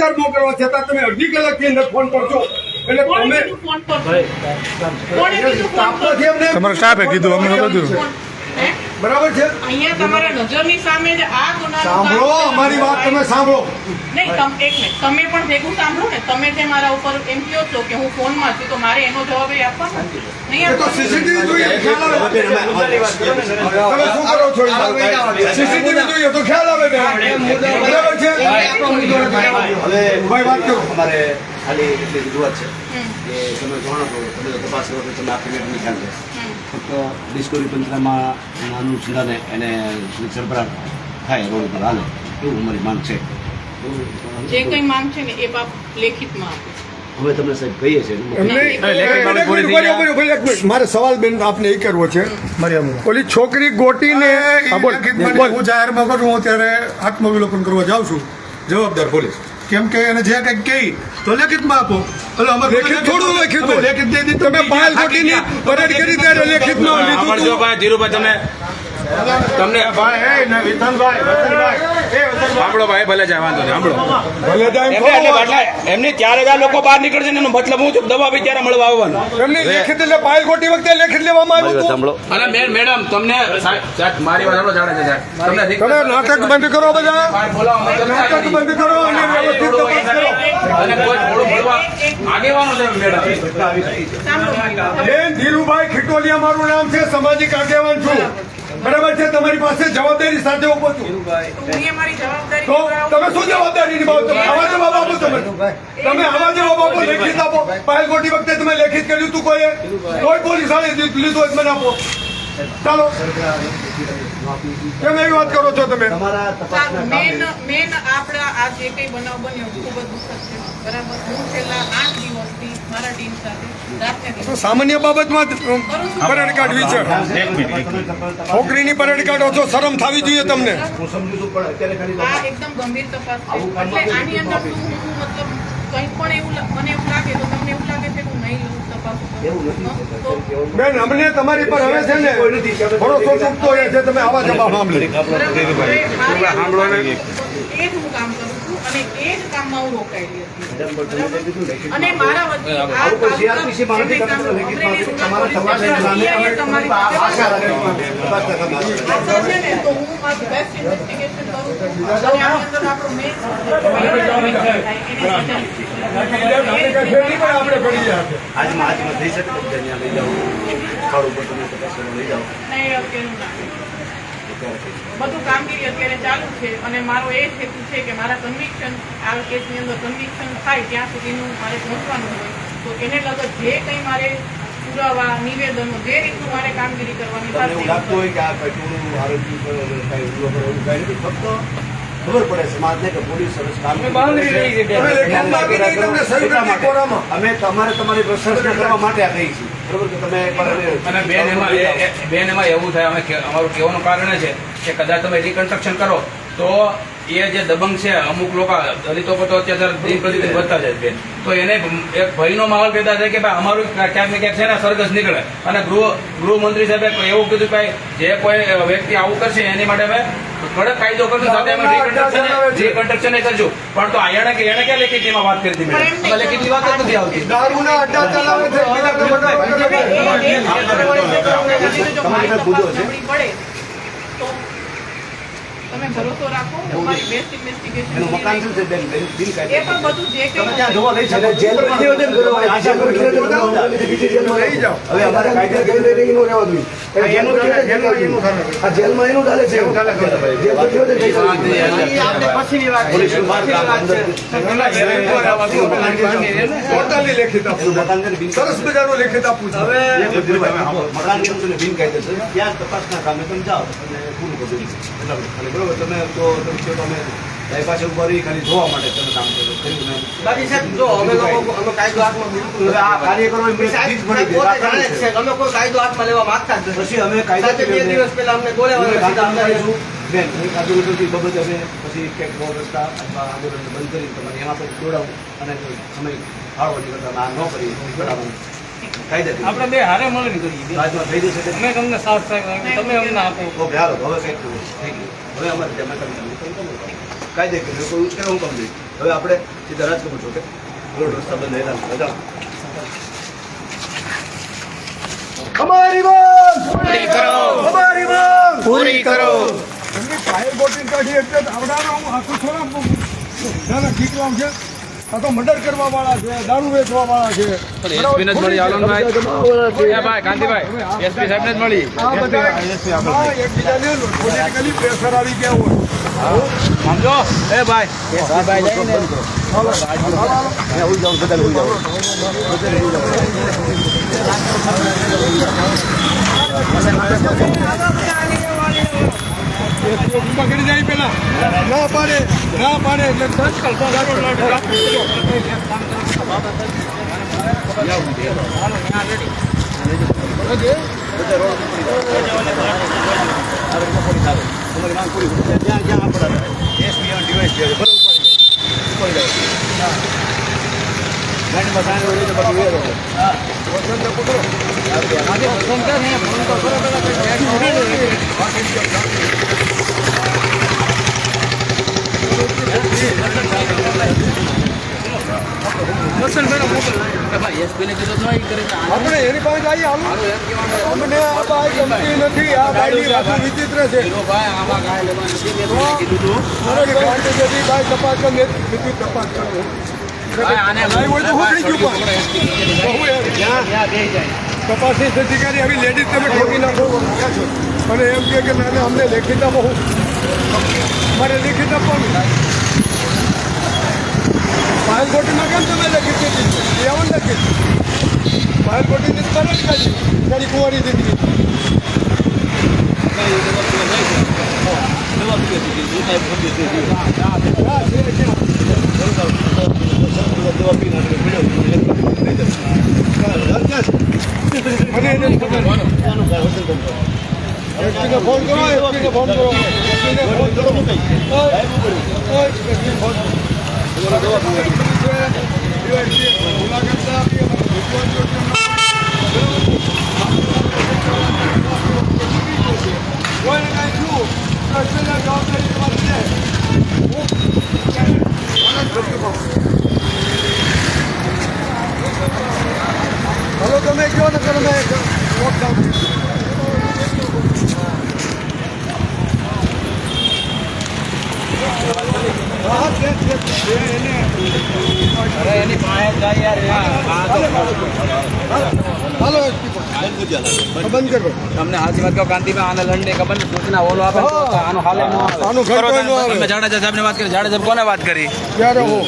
સમાચાર મોકલવા છતાં તમે અડધી કલાકની અંદર ફોન કરશો એટલે તમે પર? અમને સ્ટાફે કીધું, અમને. હે? બરાબર છે? અહીંયા તમારા નજરની સામે જ આ ગુનાનું સાંભળો અમારી વાત તમે સાંભળો. નહીં તમે એક મિનિટ. તમે પણ ભેગું સાંભળો ને. તમે જે મારા ઉપર એમ કહો છો કે હું ફોનમાં છું તો મારે એનો જવાબ એ આપવાનો નહીં એ તો સીસીટીવી જોઈએ ખ્યાલ આવે. તમે શું કરો છો? સીસીટીવી જોઈએ તો ખ્યાલ આવે બરાબર છે? હવે ભાઈ વાત કરો. અમારે ખાલી એટલી રજૂઆત છે. કે તમે જાણો છો તમે તપાસ કરો તો તમે આખી મેટની ખ્યાલ છે. ફક્ત ડિસ્કવરી પંચનામાં અનુસંધાને એને સરભરા થાય રોડ ઉપર હાલે એવું અમારી માંગ છે. જે કંઈ માંગ છે ને એ બાપ લેખિતમાં આપો હવે તમને સાહેબ કહીએ છીએ પૂરી. મારે સવાલ બેન આપને એ કરવો છે. ઓલી છોકરી ગોટીને હા, બોલ, બોલ. હું જાહેરમાં કરું હું ત્યારે આત્મવિલોકન કરવા જાઉં છું. જવાબદાર પોલીસ. કેમ કે એને જે કંઈક કહી તો લેખિતમાં આપો એટલે અમારે લેખિત થોડું લખ્યું હતું. લેખિત દે દીધું. તમે પાયલ ગોટીની પરેડ કરી ત્યારે લેખિતમાં લીધું હતું. ધીરુભાઈ ધીરુભાઈ તમે તમને ભાઈ, એ ને વિઠ્ઠલભાઈ, એ. સાંભળો ભાઈ ભલે જાય વાંધો નહીં સાંભળો. ભલે જાય એમને ત્યારે આ લોકો બહાર નીકળશે એનો મતલબ હું છું દવા બી ત્યારે મળવા આવવાનું? એમની લેખિત એટલે પાયલ ગોટી વખતે લેખિત લેવામાં આવ્યું હતું. સાંભળો. અને મેં મેડમ તમને મારી વાત સાંભળો, જાણે છે સાહેબ. તમને તમે નાટક બંધ કરો બધા. ભાઈ, નાટક બંધ કરો અને વ્યવસ્થિત તપાસ કરો. અને કોઈ થોડું બોલવા આગેવાનો છે મેડમ. બેન ધીરુભાઈ ખીટોલિયા મારું નામ છે સામાજિક આગેવાન છું. બરાબર છે તમારી પાસે જવાબદારી સાથે ઊભો છું. તો તમે શું જવાબદારી નિભાવો તમે આવા જવાબ આપો તમે. તમે આવા જવાબ આપો લેખિત આપો. પાયલ ગોટી વખતે તમે લેખિત કર્યું હતું કોઈ કોઈ પોલીસ વાળે લીધું તો મને આપો. ચાલો. કેમ એવી વાત કરો છો તમે? મેન મેન આપણા આ જે કઈ બનાવ બન્યો ખૂબ જ દુઃખદ છે. બરાબર હું છેલ્લા આઠ દિવસથી મારા ટીમ સાથે રાતને તો સામાન્ય બાબતમાં પરેડ કાઢવી છે. છોકરીની પરેડ કાઢો તો શરમ થવી જોઈએ તમને. હું સમજુ છું પણ અત્યારે ખાલી આ એકદમ ગંભીર તપાસ છે. એટલે આની અંદર શું હું મતલબ કંઈ પણ એવું લા- મને એવું લાગે તો તમને એવું લાગે છે કે હું નહીં લઉં તપાસ ઉપર? એવું નથી હં? તો બેન અમને તમારી પર હવે છે ને ભરોસો ચૂકતો હોય છે તમે આવા જવાબ સાંભળે બરાબર. અને એ જ કામમાં હું રોકાયેલી હતી. અને મારા ને તો હું મારું બેસ્ટ ઇન્વેસ્ટિગેશન કરું અને આની અંદર આપણો મેઇન આજમાં આજમાં થઈ શકે લઈ જાઓ. ખાડું ઉપર તમે લઈ જાઓ. બધું કામગીરી અત્યારે ચાલુ છે અને મારો એ હેતુ છે કે મારા કન્વિક્શન આ કેસની અંદર કન્વિક્શન થાય ત્યાં સુધીનું મારે પહોંચવાનું હોય. તો એને લગત જે કંઈ મારે પુરાવા નિવેદનો જે રીતનું મારે કામગીરી કરવાની લાગતું હોય કે આ કાંઈ નથી. ફક્ત ખબર પડે સમાજને કે પોલીસ સરસ કામ. અમે તમારે તમારી પ્રશંસા કરવા માટે આ કહી છીએ બરોબર કે તમે અને બેન એમાં બેન એવું થાય અમે અમારું કહેવાનું કારણ છે કે કદાચ તમે રિકન્સ્ટ્રક્શન કરો તો એ જે દબંગ છે અમુક લોકો દલિતો પર તો અત્યાચાર દિન પ્રતિદિન વધતા જાય છે બેન. તો એને એક ભયનો માહોલ પેદા થાય કે ભાઈ અમારું ક્યાંક ને ક્યાંક છે ને સરઘસ નીકળે. અને ગૃહ ગૃહમંત્રી સાહેબે એવું કીધું કે ભાઈ જે કોઈ વ્યક્તિ આવું કરશે એની માટે અમે કડક કાયદો કરશું સાથે અમે રિકન્સ્ટ્રક્શન કન્ડક્શન એ કરજો પણ તો આ એણે કે એણે ક્યાં લેખિત એમાં વાત કરી હતી એમ મેડમ અમે લેખિતની વાત જ નથી આવતી દારૂના અડ્ડા ચલાવે છે બીજા કોઈ બધા તમે ભરોસો રાખો હું બેસ્ટ ઇન્વેસ્ટિગેશન એનું મકાન શું છે બેન? બિલ બિન એ પણ બધું જે કંઈ તમે ત્યાં જોવા લઈ શકો જેલમાં નિવેદન કરો આશા પર નિવેદન કરો. લઈ જાઓ. હવે અમારે કાયદા રીતે એનું રહેવા જોઈએ એનું જેલમાં એનું. આ જેલમાં એનું ચાલે છે. એવું ચાલે છે. જે બધું હોય તે થઈ શકે. પોલીસનું બહાર કામ અંદર. ટોટલી લેખિત આપું. મકાન ને બિન સરસ મજાનું લેખિત આપવું છું. હવે. મકાન કેવું છે ત્યાં તપાસના કામે તમે જાઓ. અને પૂરું કરી એટલા બરોબર તમે તો તમે છો તમે અમે પાસે ઊભા રહી ખાલી જોવા માટે તમે કામ કરો. ખરી ને? બાકી સાહેબ જો અમે લોકો અમે કાયદો હાથમાં બિલકુલ આ કાર્યકરો એમ કે સાહેબ ફીસ ભરી દે. પોતે આ જાણે જ છે અમે કોઈ કાયદો હાથમાં લેવા માંગતા જ પછી અમે કાયદા બે દિવસ પહેલા અમને બોલાવ્યા કરીશું બેન એક આંદોલનથી બાબતે અમે પછી કંઈક બહુ રસ્તા અથવા આંદોલન બંધ કરી તમારે એના પર દોડાવું અને સમય ફાળવો કરતા આ ન કરી બરાબર. કાયદા આપણે બે હારે મળીને કરીએ. થઈ જશે અમે તમને સાથ સાહેબ તમે અમને આપો. હવે કંઈક હવે અમારે ત્યાં મેં તમને કાયદે કર્યું કોઈ ઉશ્કેર હું કામ દઈશ હવે આપણે સીધા રાજકમલ કે? રોડ રસ્તા બંધ હેરાન બધા અમારી માંગ પૂરી કરો! અમારી માંગ પૂરી કરો! એમની ફાયર બોટિંગ કાઢી એટલે આવડાનો હું આખું થોડા ઠીક ઠીકરામ છે આ તો મર્ડર કરવા વાળા છે દારૂ વેચવા વાળા છે SP ને જ મળી આનંદભાઈ એ ભાઈ કાંતિભાઈ એસપી સાહેબ ને જ મળી. આ બધા હા, એકબીજાને પોલિટિકલી પ્રેશર આવી ગયા હોય. સમજો? એ ભાઈ. એસપી ભાઈ પેલા ના. હું જાઉં બધા હું. જાઉં. જ્યાં જ્યાં આપણા એસપી અને ડિવાઇસ છે બરોબર ઉપાડી દો. ગાડીમાં સાંજ હોય તો બાકી વેરો. આપણે એની પણ. અધિકારી આવી લેડીઝ તમે ઠોકી નાખો. અને એમ કે અમને લેખિતા બહુ મારે લેખિત આપવાનું ફાઇલ કોટીમાં કેમ તમે લેખિત દીધી લેવન લેખિત ફાઇલ કોટીની તો તરત કાઢી તારી કુંવારી દીધી હા, હલો તમે કહો ને કે તમે લોકડાઉન તમને હાજી વાત કહો કાંતિભાઈ આને લંડે ખબર સૂચના ઓલો આપે તો આનો હાલે ન આનું ઘર કોઈ ન આવે. જાડેજા સાહેબને વાત કરી જાડેજા કોને વાત કરી? હું?